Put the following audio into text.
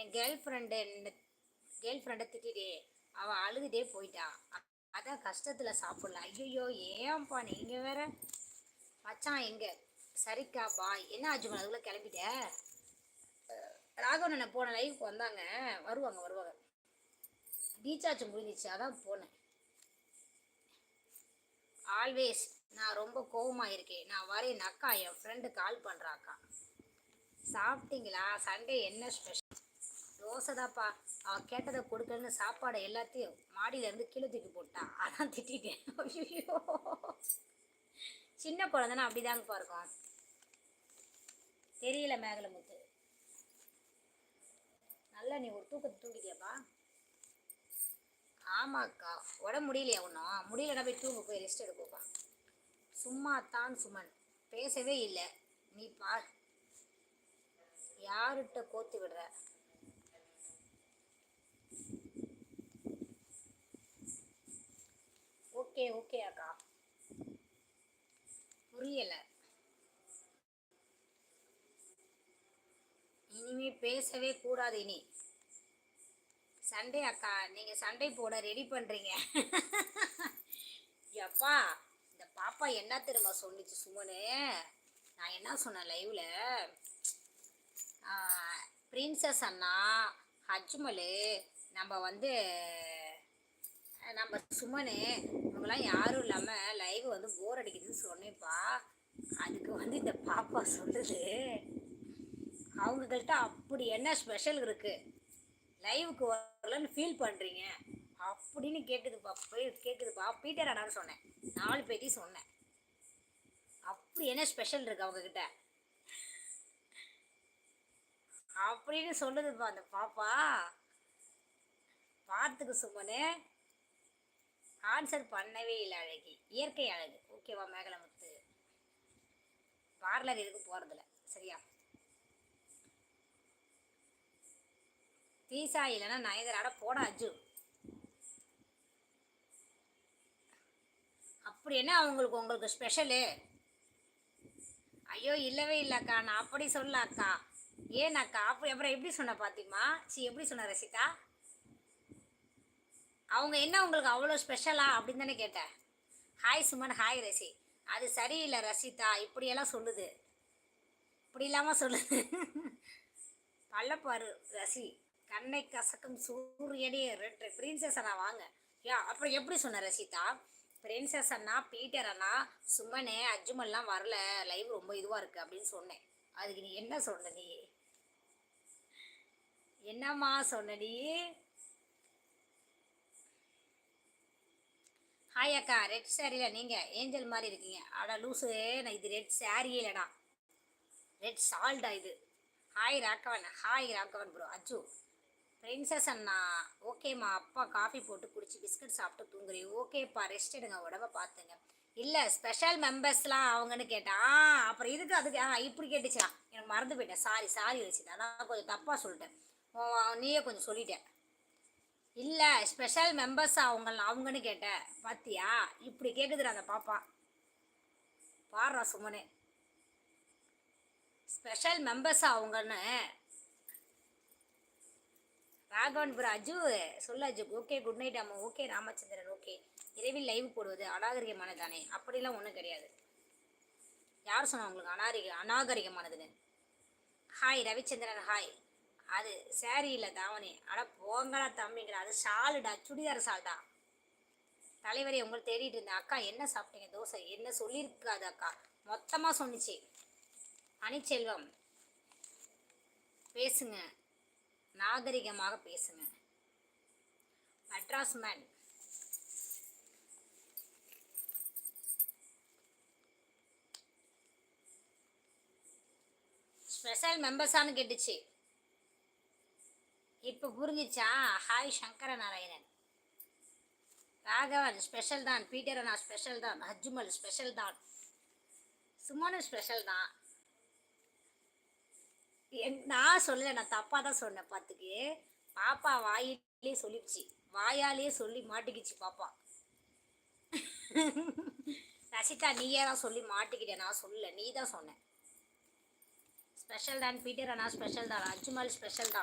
என் girl friend girl ஃப்ரெண்டை திட்டே அவள் அழுதுட்டே போயிட்டா. அதான் கஷ்டத்தில் சாப்பிடல. ஐயோ ஏன்ப்பா நீங்கள் வேற? மச்சான் எங்கே? சரிக்கா பாய் என்ன ஆச்சு அதுக்குள்ளே கிளம்பிட்ட? ராகவன் அண்ணன் போன லைஃப் வந்தாங்க. வருவாங்க வருவாங்க. ரீசார்ஜ் முடிஞ்சிச்சு அதான் போனேன். ஆல்வேஸ் நான் ரொம்ப கோபமாக இருக்கேன். நான் வரேன் அக்கா என் ஃப்ரெண்டு கால் பண்ணுறாக்கா சாப்பிட்டீங்களா? சண்டே என்ன ஸ்பெஷல் தோசை அவள் கேட்டதை கொடுக்கலன்னு சாப்பாடை எல்லாத்தையும் மாடியிலேருந்து கீழே தூக்கி போட்டான் அதான் திட்டிட்டேன். ஐயோ சின்ன குழந்தைனா அப்படிதாங்கப்பா இருக்கும். தெரியல மேகலமுத்து நல்லா நீ ஒரு தூக்கத்தை தூங்கிட்டியாப்பா ஆமாக்கா. உடம்பு முடியலையா ஒன்றும் முடியலன்னா போய் தூங்க போய் ரெஸ்ட் எடுப்போப்பா சும்மா தான் சுமன். பேசவே இல்லை. நீ பார். யாருகிட்ட கோத்து விடுற? ஓகே ஓகே அக்கா. புரியல. இனிமே பேசவே கூடாது இனி. சண்டே அக்கா. நீங்க சண்டை போட ரெடி பண்றீங்க. எப்பா இந்த பாப்பா என்ன தெரியுமா சொன்னிச்சு சுமனு? நான் என்ன சொன்னேன் லைவ்ல பிரின்சஸ் அண்ணா ஹஜ்மலு நம்ம வந்து நம்ம சுமனு இவங்கெல்லாம் யாரும் இல்லாமல் லைவ் வந்து போர் அடிக்குதுன்னு சொன்னேப்பா. அதுக்கு வந்து இந்த பாப்பா சொல்லுது அவங்கக்கிட்ட அப்படி என்ன ஸ்பெஷல் இருக்குது லைவுக்கு வரலன்னு ஃபீல் பண்ணுறீங்க அப்படின்னு கேட்குதுப்பா போய் கேட்குதுப்பா பீட்டர் அண்ணான்னு சொன்னேன். நாலு பேர்த்தையும் சொன்னேன். அப்படி என்ன ஸ்பெஷல் இருக்கு அவங்கக்கிட்ட அப்படின்னு சொல்லுதுப்பா அந்த பாப்பா. பார்த்துக்கு சும்மனு ஆன்சர் பண்ணவே இல்லை அழகி. இயற்கை அழகு. ஓகேவா மேகலமுத்து பார்லர் எதுக்கு போகிறதில்ல சரியா? தீசா இல்லைன்னா நயதராட போட அஜு. அப்படி என்ன அவங்களுக்கு உங்களுக்கு ஸ்பெஷலு ஐயோ இல்லவே இல்லைக்கா நான் அப்படி சொல்ல அக்கா. ஏன்னாக்கா அப்படி அப்புறம் எப்படி சொன்ன பாத்திமா? சி எப்படி சொன்ன ரசிதா? அவங்க என்ன உங்களுக்கு அவ்வளோ ஸ்பெஷலா அப்படின்னு தானே கேட்டேன். ஹாய் சுமன் ஹாய் ரசி. அது சரியில்லை ரசிதா இப்படியெல்லாம் சொல்லுது. இப்படி இல்லாமல் சொல்லுது. பல்லப்பாரு ரசி கண்ணை கசக்கும் சூரியனே ரெண்டு பிரின்சஸ் அண்ணா வாங்க. யா அப்புறம் எப்படி சொன்ன ரசிதா? பிரின்சஸ் அண்ணா பீட்டர் அண்ணா சுமனே அஜ்மல்லாம் வரல. லைவ் ரொம்ப இதுவாக இருக்குது அப்படின்னு சொன்னேன். அதுக்கு நீ என்ன சொன்ன நீ? என்னம்மா சொன்ன நீ? ஹாய் அக்கா ரெட் சாரியில் நீங்கள் ஏஞ்சல் மாதிரி இருக்கீங்க. அட லூசு நான் இது ரெட் சாரியே இல்லைடா. ரெட் சால்டா இது. Hi Raghavan. Hi Raghavan bro Aju princess அண்ணா. ஓகேம்மா அப்பா காஃபி போட்டு குடிச்சு பிஸ்கட் சாப்பிட்டு தூங்குறீங்க ஓகேப்பா ரெஸ்ட் எடுங்க. உடம்ப பார்த்துங்க இல்லை ஸ்பெஷல் மெம்பர்ஸ்லாம் அவங்கன்னு கேட்டான் ஆ, அப்புறம் இதுக்கு அதுக்கு ஆ இப்படி கேட்டுச்சா எனக்கு மறந்து போயிட்டேன். சாரி சாரி வச்சுட்டேன் நான் கொஞ்சம் தப்பாக சொல்லிட்டேன். ஓ, நீயே கொஞ்சம் சொல்லிட்டேன். இல்லை ஸ்பெஷல் மெம்பர்ஸ் அவங்க அவங்கன்னு கேட்டேன் பாத்தியா? இப்படி கேட்குதுடா அந்த பாப்பா. பாடுறா சுமனே ஸ்பெஷல் மெம்பர்ஸ் அவங்கன்னு. ராகவன் புரா அஜு சொல்லு அஜு. ஓகே குட் நைட் அம்மா. ஓகே ராமச்சந்திரன் ஓகே இரவில் லைவ் போடுவது அநாகரிகமானது தானே அப்படிலாம் ஒன்றும் கிடையாது. யார் சொன்னா உங்களுக்கு அநாகரிக அநாகரிகமானதுன்னு? ஹாய் ரவிச்சந்திரன் ஹாய் அது சேரீ இல்லை தாவணி. ஆனால் போங்கடா தம்பிங்கிற அது ஷாலுடா சுடிதார் ஷால்டா தலைவரே உங்களுக்கு தேடிட்டு இருந்தேன். அக்கா என்ன சாப்பிட்டீங்க? தோசை. என்ன சொல்லியிருக்காது அக்கா? மொத்தமாக சொன்னிச்சு. அணிச்செல்வம் பேசுங்க. நாகரிகமாக பேசுங்க. மெட்ராஸ் மேன். ஸ்பெஷல் மெம்பர்ஸான்னு கேட்டுச்சு. இப்போ புரிஞ்சிச்சா? ஹாய் சங்கர நாராயணன். ராகவன் ஸ்பெஷல் தான். பீட்டர் அண்ணா ஸ்பெஷல் தான். அஜ்மல் ஸ்பெஷல் தான். சுமனு ஸ்பெஷல் தான். என்- நான் சொல்லலை நான் தப்பாக தான் சொன்னேன் பார்த்துக்கு பாப்பா வாயிலே சொல்லிடுச்சு. வாயாலே சொல்லி மாட்டிக்கிச்சு பாப்பா. ரசிதா நீயே தான் சொல்லி மாட்டிக்கிட்டே. நான் சொல்லல நீ தான் சொன்ன. ஸ்பெஷல் தான் பீட்டர் அண்ணா ஸ்பெஷல் தான். அஜ்மல் ஸ்பெஷல் தான்.